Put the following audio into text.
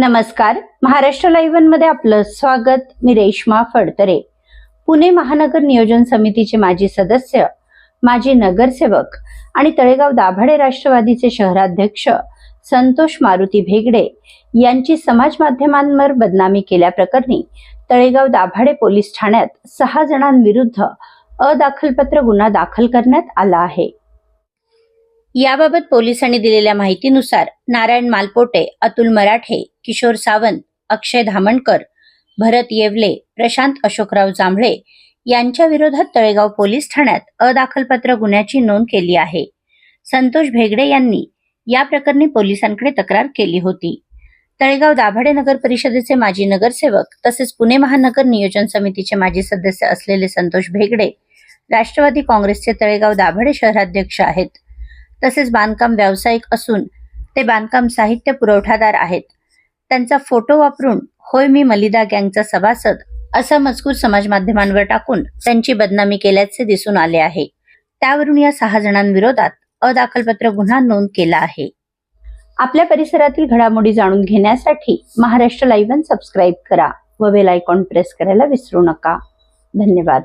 नमस्कार. महाराष्ट्र लाईव्हमध्ये आपलं स्वागत. मी रेश्मा फडतरे. पुणे महानगर नियोजन समितीचे माजी सदस्य माजी नगरसेवक आणि तळेगाव दाभाडे राष्ट्रवादीचे शहराध्यक्ष संतोष मारुती भेगडे यांची समाज माध्यमांवर बदनामी केल्याप्रकरणी तळेगाव दाभाडे पोलीस ठाण्यात सहा जणांविरुद्ध अदाखलपत्र गुन्हा दाखल करण्यात आला आहे. याबाबत पोलिसांनी दिलेल्या माहितीनुसार नारायण मालपोटे अतुल मराठे किशोर सावंत अक्षय धामणकर भरत येवले प्रशांत अशोकराव जांभळे यांच्या विरोधात तळेगाव पोलीस ठाण्यात अदाखलपत्र गुन्ह्याची नोंद केली आहे. संतोष भेगडे यांनी या प्रकरणी पोलिसांकडे तक्रार केली होती. तळेगाव दाभाडे नगर परिषदेचे माजी नगरसेवक तसेच पुणे महानगर नियोजन समितीचे माजी सदस्य असलेले संतोष भेगडे राष्ट्रवादी काँग्रेसचे तळेगाव दाभाडे शहराध्यक्ष आहेत. तसेच बांधकाम व्यावसायिक असून ते बांधकाम साहित्य पुरवठादार आहेत. त्यांचा फोटो वापरून होय मी मलिदा गँगचा सभासद असा मजकूर समाज माध्यमांवर टाकून त्यांची बदनामी केल्याचे दिसून आले आहे. त्यावरून या सहा जणांविरोधात अदाखलपत्र गुन्हा नोंद केला आहे. आपल्या परिसरातील घडामोडी जाणून घेण्यासाठी महाराष्ट्र लाईव्ह सबस्क्राईब करा व बेल आयकॉन प्रेस करायला विसरू नका. धन्यवाद.